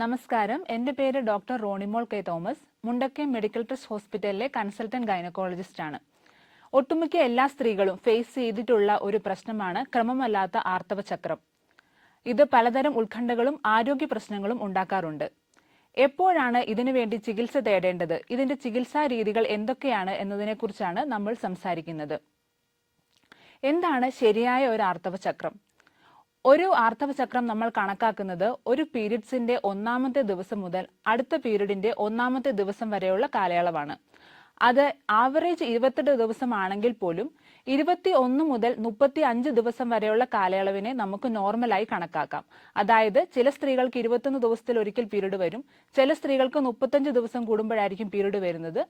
നമസ്കാരം. എന്റെ പേര് doctor Ronimol K Thomas. Mundakkayam medical trust ഹോസ്പിറ്റലിലെ കൺസൾട്ടന്റ് ഗൈനക്കോളജിസ്റ്റ് ആണ്. ഒട്ടുമിക്ക എല്ലാ സ്ത്രീകളും ഫേസ് ചെയ്തിട്ടുള്ള ഒരു പ്രശ്നമാണ് ക്രമമല്ലാത്ത ആർത്തവ ചക്രം ഇത് പലതരം ഉത്കണ്ഠകളും ആരോഗ്യ പ്രശ്നങ്ങളും ഉണ്ടാക്കാറുണ്ട്. എപ്പോഴാണ് ഇതിനുവേണ്ടി ചികിത്സ തേടേണ്ടത്? ഇതിന്റെ ചികിത്സാ രീതികൾ എന്തൊക്കെയാണ് എന്നതിനെക്കുറിച്ചാണ് നമ്മൾ സംസാരിക്കുന്നത്. എന്താണ് ശരിയായ ഒരു ആർത്തവ ചക്രം ഒരു ആർത്തവചക്രം നമ്മൾ കണക്കാക്കുന്നത് ഒരു പീരിയഡ്സിന്റെ ഒന്നാമത്തെ ദിവസം മുതൽ അടുത്ത പീരീഡിന്റെ ഒന്നാമത്തെ ദിവസം വരെയുള്ള കാലയളവാണ്. അത് ആവറേജ് ഇരുപത്തെട്ട് ദിവസമാണെങ്കിൽ പോലും ഇരുപത്തി ഒന്ന് മുതൽ മുപ്പത്തി അഞ്ച് ദിവസം വരെയുള്ള കാലയളവിനെ നമുക്ക് നോർമലായി കണക്കാക്കാം. അതായത് ചില സ്ത്രീകൾക്ക് ഇരുപത്തൊന്ന് ദിവസത്തിൽ ഒരിക്കൽ പീരീഡ് വരും. ചില സ്ത്രീകൾക്ക് മുപ്പത്തഞ്ച് ദിവസം കൂടുമ്പോഴായിരിക്കും പീരീഡ് വരുന്നത്.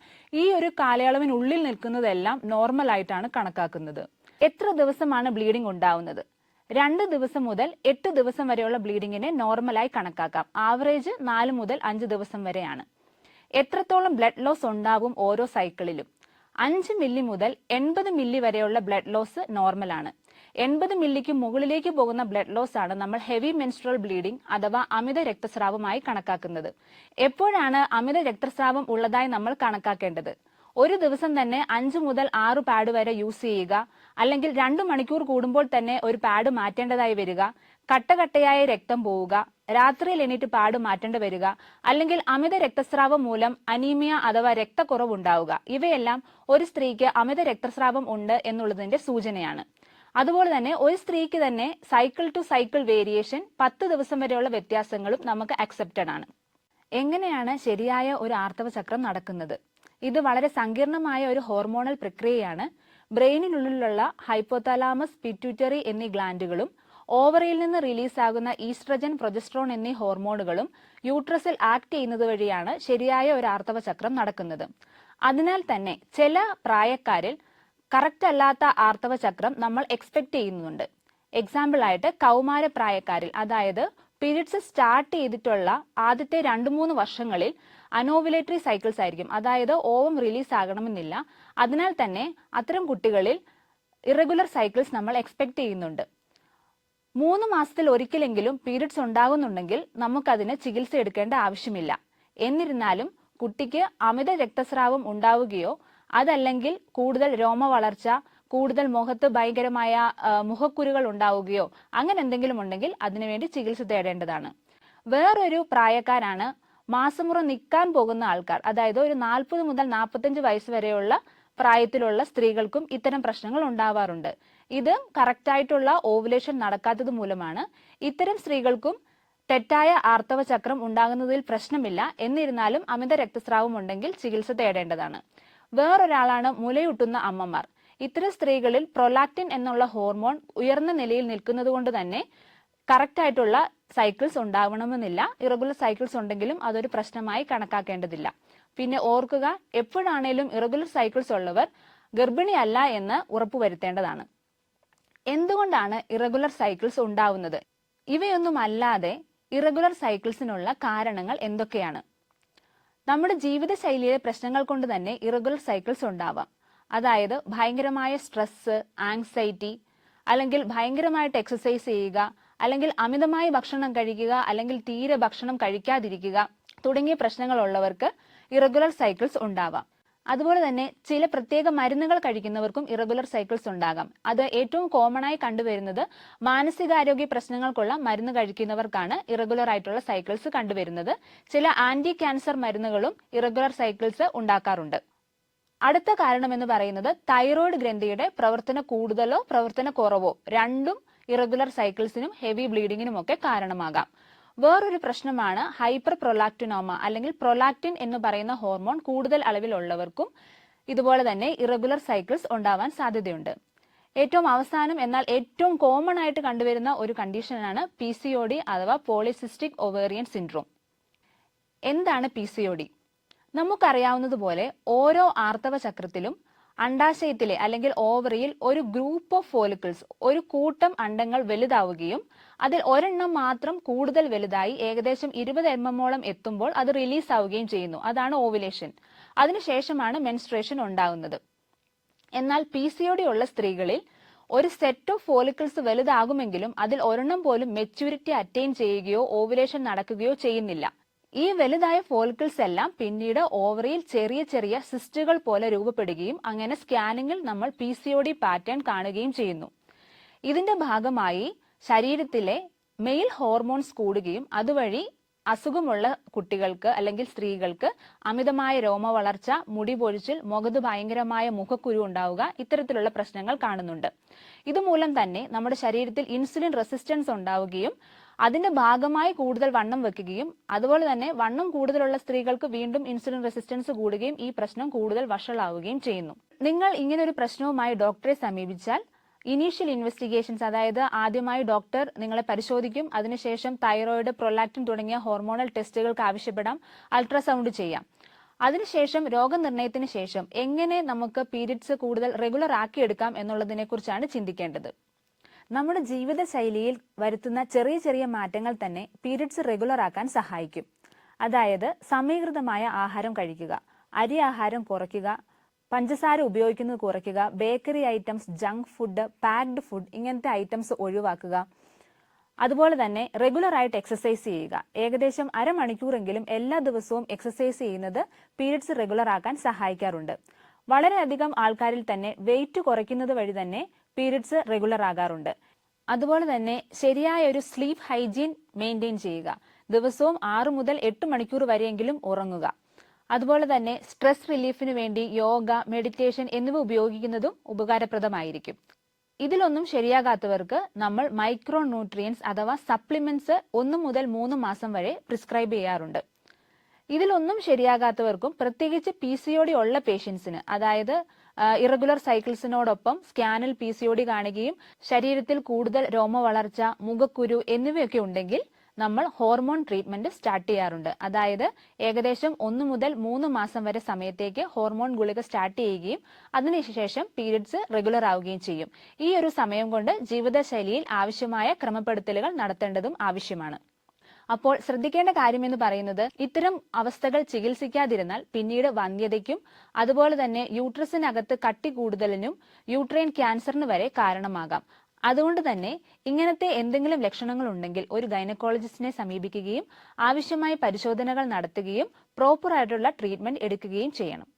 ഈ ഒരു കാലയളവിനുള്ളിൽ നിൽക്കുന്നതെല്ലാം നോർമലായിട്ടാണ് കണക്കാക്കുന്നത്. എത്ര ദിവസമാണ് ബ്ലീഡിംഗ് ഉണ്ടാവുന്നത്? രണ്ട് ദിവസം മുതൽ എട്ട് ദിവസം വരെയുള്ള ബ്ലീഡിങ്ങിനെ നോർമലായി കണക്കാക്കാം. ആവറേജ് നാല് മുതൽ അഞ്ച് ദിവസം വരെയാണ്. എത്രത്തോളം ബ്ലഡ് ലോസ് ഉണ്ടാകും ഓരോ സൈക്കിളിലും? അഞ്ച് മില്ലി മുതൽ എൺപത് മില്ലി വരെയുള്ള ബ്ലഡ് ലോസ് നോർമലാണ്. എൺപത് മില്ലിക്ക് മുകളിലേക്ക് പോകുന്ന ബ്ലഡ് ലോസ് ആണ് നമ്മൾ ഹെവി മെൻസ്ട്രൽ ബ്ലീഡിംഗ് അഥവാ അമിത രക്തസ്രാവമായി കണക്കാക്കുന്നത്. എപ്പോഴാണ് അമിത രക്തസ്രാവം ഉള്ളതായി നമ്മൾ കണക്കാക്കേണ്ടത്? ഒരു ദിവസം തന്നെ അഞ്ച് മുതൽ ആറ് പാഡ് വരെ യൂസ് ചെയ്യുക. അല്ലെങ്കിൽ രണ്ടു മണിക്കൂർ കൂടുമ്പോൾ തന്നെ ഒരു പാഡ് മാറ്റേണ്ടതായി വരിക. കട്ടകട്ടയായ രക്തം പോവുക. രാത്രിയിൽ എണീറ്റ് പാഡ് മാറ്റേണ്ടി വരിക. അല്ലെങ്കിൽ അമിത രക്തസ്രാവം മൂലം അനീമിയ അഥവാ രക്തക്കുറവ് ഉണ്ടാവുക ഇവയെല്ലാം ഒരു സ്ത്രീക്ക് അമിത രക്തസ്രാവം ഉണ്ട് എന്നുള്ളതിന്റെ സൂചനയാണ്. അതുപോലെ തന്നെ ഒരു സ്ത്രീക്ക് തന്നെ സൈക്കിൾ ടു സൈക്കിൾ വേരിയേഷൻ പത്ത് ദിവസം വരെയുള്ള വ്യത്യാസങ്ങളും നമുക്ക് അക്സെപ്റ്റഡ് ആണ്. എങ്ങനെയാണ് ശരിയായ ഒരു ആർത്തവ ചക്രം നടക്കുന്നത്? ഇത് വളരെ സങ്കീർണമായ ഒരു ഹോർമോണൽ പ്രക്രിയയാണ്. ബ്രെയിനിനുള്ളിലുള്ള ഹൈപ്പോതലാമസ് പിറ്റ്യൂറ്ററി എന്നീ ഗ്ലാൻഡുകളും ഓവറിയിൽ നിന്ന് റിലീസാകുന്ന ഈസ്ട്രജൻ പ്രൊജസ്ട്രോൺ എന്നീ ഹോർമോണുകളും യൂട്രസിൽ ആക്ട് ചെയ്യുന്നത് വഴിയാണ് ശരിയായ ഒരു ആർത്തവചക്രം നടക്കുന്നത്. അതിനാൽ തന്നെ ചില പ്രായക്കാരിൽ കറക്റ്റ് അല്ലാത്ത ആർത്തവചക്രം നമ്മൾ എക്സ്പെക്ട് ചെയ്യുന്നുണ്ട്. എക്സാമ്പിൾ ആയിട്ട് കൗമാര പ്രായക്കാരിൽ അതായത് പീരിയഡ്സ് സ്റ്റാർട്ട് ചെയ്തിട്ടുള്ള ആദ്യത്തെ രണ്ട് മൂന്ന് വർഷങ്ങളിൽ അനോവുലേറ്ററി സൈക്കിൾസ് ആയിരിക്കും. അതായത് ഓവം റിലീസ് ആകണമെന്നില്ല. അതിനാൽ തന്നെ അത്തരം കുട്ടികളിൽ ഇറഗുലർ സൈക്കിൾസ് നമ്മൾ എക്സ്പെക്ട് ചെയ്യുന്നുണ്ട്. മൂന്ന് മാസത്തിൽ ഒരിക്കലെങ്കിലും പീരിയഡ്സ് ഉണ്ടാകുന്നുണ്ടെങ്കിൽ നമുക്കതിന് ചികിത്സ എടുക്കേണ്ട ആവശ്യമില്ല. എന്നിരുന്നാലും കുട്ടിക്ക് അമിത രക്തസ്രാവം ഉണ്ടാവുകയോ അതല്ലെങ്കിൽ കൂടുതൽ രോമ വളർച്ച കൂടുതൽ മുഖത്ത് ഭയങ്കരമായ മുഖക്കുരുകൾ ഉണ്ടാവുകയോ അങ്ങനെ എന്തെങ്കിലും ഉണ്ടെങ്കിൽ അതിനുവേണ്ടി ചികിത്സ തേടേണ്ടതാണ്. വേറൊരു പ്രായക്കാരാണ് മാസമുറ നിൽക്കാൻ പോകുന്ന ആൾക്കാർ അതായത് ഒരു നാൽപ്പത് മുതൽ നാൽപ്പത്തഞ്ച് വയസ്സ് വരെയുള്ള പ്രായത്തിലുള്ള സ്ത്രീകൾക്കും ഇത്തരം പ്രശ്നങ്ങൾ ഉണ്ടാവാറുണ്ട്. ഇത് കറക്റ്റ് ആയിട്ടുള്ള ഓവുലേഷൻ നടക്കാത്തത് മൂലമാണ് ഇത്തരം സ്ത്രീകൾക്കും തെറ്റായ ആർത്തവ ചക്രം ഉണ്ടാകുന്നതിൽ പ്രശ്നമില്ല. എന്നിരുന്നാലും അമിത രക്തസ്രാവം ഉണ്ടെങ്കിൽ ചികിത്സ തേടേണ്ടതാണ്. വേറൊരാളാണ് മുലയൂട്ടുന്ന അമ്മമാർ. ഇത്തരം സ്ത്രീകളിൽ പ്രൊലാക്റ്റിൻ എന്നുള്ള ഹോർമോൺ ഉയർന്ന നിലയിൽ നിൽക്കുന്നത് കൊണ്ട് തന്നെ കറക്റ്റ് ആയിട്ടുള്ള സൈക്കിൾസ് ഉണ്ടാവണമെന്നില്ല. ഇറഗുലർ സൈക്കിൾസ് ഉണ്ടെങ്കിലും അതൊരു പ്രശ്നമായി കണക്കാക്കേണ്ടതില്ല. പിന്നെ ഓർക്കുക എപ്പോഴാണേലും ഇറഗുലർ സൈക്കിൾസ് ഉള്ളവർ ഗർഭിണിയല്ല എന്ന് ഉറപ്പുവരുത്തേണ്ടതാണ്. എന്തുകൊണ്ടാണ് ഇറഗുലർ സൈക്കിൾസ് ഉണ്ടാവുന്നത്? ഇവയൊന്നും അല്ലാതെ ഇറഗുലർ സൈക്കിൾസിനുള്ള കാരണങ്ങൾ എന്തൊക്കെയാണ്? നമ്മുടെ ജീവിതശൈലിയിലെ പ്രശ്നങ്ങൾ കൊണ്ട് തന്നെ ഇറഗുലർ സൈക്കിൾസ് ഉണ്ടാവാം. അതായത് ഭയങ്കരമായ സ്ട്രെസ് ആങ്സൈറ്റി അല്ലെങ്കിൽ ഭയങ്കരമായിട്ട് എക്സസൈസ് ചെയ്യുക അല്ലെങ്കിൽ അമിതമായി ഭക്ഷണം കഴിക്കുക അല്ലെങ്കിൽ തീരെ ഭക്ഷണം കഴിക്കാതിരിക്കുക തുടങ്ങിയ പ്രശ്നങ്ങൾ ഉള്ളവർക്ക് ഇറഗുലർ സൈക്കിൾസ് ഉണ്ടാവാം. അതുപോലെ തന്നെ ചില പ്രത്യേക മരുന്നുകൾ കഴിക്കുന്നവർക്കും ഇറഗുലർ സൈക്കിൾസ് ഉണ്ടാകാം. അത് ഏറ്റവും കോമൺ ആയി കണ്ടുവരുന്നത് മാനസികാരോഗ്യ പ്രശ്നങ്ങൾക്കുള്ള മരുന്ന് കഴിക്കുന്നവർക്കാണ് ഇറഗുലർ ആയിട്ടുള്ള സൈക്കിൾസ് കണ്ടുവരുന്നത്. ചില ആന്റി ക്യാൻസർ മരുന്നുകളും ഇറഗുലർ സൈക്കിൾസ് ഉണ്ടാക്കാറുണ്ട്. അടുത്ത കാരണം എന്ന് പറയുന്നത് തൈറോയ്ഡ് ഗ്രന്ഥിയുടെ പ്രവർത്തന കൂടുതലോ പ്രവർത്തന കുറവോ രണ്ടും ഇറഗുലർ സൈക്കിൾസിനും ഹെവി ബ്ലീഡിങ്ങിനും ഒക്കെ കാരണമാകാം. വേറൊരു പ്രശ്നമാണ് ഹൈപ്പർ പ്രൊലാക്ടിനോമ അല്ലെങ്കിൽ പ്രൊലാക്ടിൻ എന്ന് പറയുന്ന ഹോർമോൺ കൂടുതൽ അളവിലുള്ളവർക്കും ഇതുപോലെ തന്നെ ഇറഗുലർ സൈക്കിൾസ് ഉണ്ടാവാൻ സാധ്യതയുണ്ട്. ഏറ്റവും അവസാനം എന്നാൽ ഏറ്റവും കോമൺ ആയിട്ട് കണ്ടുവരുന്ന ഒരു കണ്ടീഷനാണ് പി സി ഒ ഡി അഥവാ പോളിസിസ്റ്റിക് ഒവേറിയൻ സിൻഡ്രോം എന്താണ് പി സി ഒ ഡി നമുക്കറിയാവുന്നതുപോലെ ഓരോ ആർത്തവ ചക്രത്തിലും അണ്ടാശയത്തിലെ അല്ലെങ്കിൽ ഓവറിയിൽ ഒരു ഗ്രൂപ്പ് ഓഫ് ഫോലിക്കിൾസ് ഒരു കൂട്ടം അണ്ടങ്ങൾ വലുതാവുകയും അതിൽ ഒരെണ്ണം മാത്രം കൂടുതൽ വലുതായി ഏകദേശം ഇരുപത് എം എമ്മോളം എത്തുമ്പോൾ അത് റിലീസ് ആവുകയും ചെയ്യുന്നു. അതാണ് ഓവുലേഷൻ അതിനുശേഷമാണ് മെൻസ്ട്രേഷൻ ഉണ്ടാകുന്നത് എന്നാൽ പി സി ഉള്ള സ്ത്രീകളിൽ ഒരു സെറ്റ് ഓഫ് ഫോളിക്കിൾസ് വലുതാകുമെങ്കിലും അതിൽ ഒരെണ്ണം പോലും മെച്യൂരിറ്റി അറ്റൈൻ ചെയ്യുകയോ ഓവുലേഷൻ നടക്കുകയോ ചെയ്യുന്നില്ല. ഈ വലുതായ ഫോളിക്കിൾസ് എല്ലാം പിന്നീട് ഓവറിയിൽ ചെറിയ ചെറിയ സിസ്റ്റുകൾ പോലെ രൂപപ്പെടുകയും അങ്ങനെ സ്കാനിങ്ങിൽ നമ്മൾ P C O D pattern കാണുകയും ചെയ്യുന്നു. ഇതിന്റെ ഭാഗമായി ശരീരത്തിലെ മെയിൽ ഹോർമോൺസ് കൂടുകയും അതുവഴി അസുഖമുള്ള കുട്ടികൾക്ക് അല്ലെങ്കിൽ സ്ത്രീകൾക്ക് അമിതമായ രോമ വളർച്ച മുടി പൊഴിച്ചിൽ മുഖത്ത് ഭയങ്കരമായ മുഖക്കുരു ഉണ്ടാവുക ഇത്തരത്തിലുള്ള പ്രശ്നങ്ങൾ കാണുന്നുണ്ട്. ഇതുമൂലം തന്നെ നമ്മുടെ ശരീരത്തിൽ ഇൻസുലിൻ റെസിസ്റ്റൻസ് ഉണ്ടാവുകയും അതിന്റെ ഭാഗമായി കൂടുതൽ വണ്ണം വെക്കുകയും അതുപോലെ തന്നെ വണ്ണം കൂടുതലുള്ള സ്ത്രീകൾക്ക് വീണ്ടും ഇൻസുലിൻ റെസിസ്റ്റൻസ് കൂടുകയും ഈ പ്രശ്നം കൂടുതൽ വഷളാവുകയും ചെയ്യുന്നു. നിങ്ങൾ ഇങ്ങനെ ഒരു പ്രശ്നവുമായി ഡോക്ടറെ സമീപിച്ചാൽ ഇനീഷ്യൽ ഇൻവെസ്റ്റിഗേഷൻസ് അതായത് ആദ്യമായി ഡോക്ടർ നിങ്ങളെ പരിശോധിക്കും അതിനുശേഷം തൈറോയിഡ് പ്രൊലാക്റ്റിൻ തുടങ്ങിയ ഹോർമോണൽ ടെസ്റ്റുകൾക്ക് ആവശ്യപ്പെടാം അൾട്രാസൗണ്ട് ചെയ്യാം. അതിനുശേഷം രോഗനിർണയത്തിന് ശേഷം എങ്ങനെ നമുക്ക് പീരിയഡ്സ് കൂടുതൽ റെഗുലർ ആക്കിയെടുക്കാം എന്നുള്ളതിനെ കുറിച്ചാണ് ചിന്തിക്കേണ്ടത്. നമ്മുടെ ജീവിതശൈലിയിൽ വരുത്തുന്ന ചെറിയ ചെറിയ മാറ്റങ്ങൾ തന്നെ പീരിയഡ്സ് റെഗുലർ ആക്കാൻ സഹായിക്കും. അതായത് സമീകൃതമായ ആഹാരം കഴിക്കുക അരി ആഹാരം കുറയ്ക്കുക പഞ്ചസാര ഉപയോഗിക്കുന്നത് കുറയ്ക്കുക bakery items junk food packed food ഇങ്ങനത്തെ ഐറ്റംസ് ഒഴിവാക്കുക. അതുപോലെ തന്നെ റെഗുലർ ആയിട്ട് എക്സസൈസ് ചെയ്യുക. ഏകദേശം അരമണിക്കൂറെങ്കിലും എല്ലാ ദിവസവും എക്സസൈസ് ചെയ്യുന്നത് പീരിയഡ്സ് റെഗുലർ ആക്കാൻ സഹായിക്കാറുണ്ട്. വളരെയധികം ആൾക്കാരിൽ തന്നെ വെയിറ്റ് കുറയ്ക്കുന്നത് വഴി തന്നെ പീരിയഡ്സ് റെഗുലർ ആകാറുണ്ട്. അതുപോലെ തന്നെ ശരിയായ ഒരു സ്ലീപ്പ് ഹൈജീൻ മെയിന്റെയിൻ ചെയ്യുക. ദിവസവും ആറ് മുതൽ എട്ട് മണിക്കൂർ വരെയെങ്കിലും ഉറങ്ങുക. അതുപോലെ തന്നെ സ്ട്രെസ് റിലീഫിന് വേണ്ടി യോഗ മെഡിറ്റേഷൻ എന്നിവ ഉപയോഗിക്കുന്നതും ഉപകാരപ്രദമായിരിക്കും. ഇതിലൊന്നും ശരിയാകാത്തവർക്ക് നമ്മൾ മൈക്രോ ന്യൂട്രിയൻസ് അഥവാ സപ്ലിമെന്റ്സ് ഒന്ന് മുതൽ മൂന്ന് മാസം വരെ പ്രിസ്ക്രൈബ് ചെയ്യാറുണ്ട്. ഇതിലൊന്നും ശരിയാകാത്തവർക്കും പ്രത്യേകിച്ച് പി സി ഒ ഡി ഉള്ള പേഷ്യൻസിന് അതായത് ഇറഗുലർ സൈക്കിൾസിനോടൊപ്പം സ്കാനിൽ പി സി ഒ ഡി കാണുകയും ശരീരത്തിൽ കൂടുതൽ രോമ വളർച്ച മുഖക്കുരു എന്നിവയൊക്കെ ഉണ്ടെങ്കിൽ നമ്മൾ ഹോർമോൺ ട്രീറ്റ്മെന്റ് സ്റ്റാർട്ട് ചെയ്യാറുണ്ട്. അതായത് ഏകദേശം ഒന്ന് മുതൽ മൂന്ന് മാസം വരെ സമയത്തേക്ക് ഹോർമോൺ ഗുളിക സ്റ്റാർട്ട് ചെയ്യുകയും അതിനുശേഷം പീരിയഡ്സ് റെഗുലർ ആവുകയും ചെയ്യും. ഈ ഒരു സമയം കൊണ്ട് ജീവിതശൈലിയിൽ ആവശ്യമായ ക്രമപ്പെടുത്തലുകൾ നടത്തേണ്ടതും ആവശ്യമാണ്. അപ്പോൾ ശ്രദ്ധിക്കേണ്ട കാര്യം എന്ന് പറയുന്നത് ഇത്തരം അവസ്ഥകൾ ചികിത്സിക്കാതിരുന്നാൽ പിന്നീട് വന്ധ്യതയ്ക്കും അതുപോലെ തന്നെ യൂട്രസിനകത്ത് കട്ടി കൂടുതലിനും യൂട്രൈൻ ക്യാൻസറിന് വരെ കാരണമാകാം. അതുകൊണ്ട് തന്നെ ഇങ്ങനത്തെ എന്തെങ്കിലും ലക്ഷണങ്ങൾ ഉണ്ടെങ്കിൽ ഒരു ഗൈനക്കോളജിസ്റ്റിനെ സമീപിക്കുകയും ആവശ്യമായ പരിശോധനകൾ നടത്തുകയും പ്രോപ്പർ ആയിട്ടുള്ള ട്രീറ്റ്മെന്റ് എടുക്കുകയും ചെയ്യണം.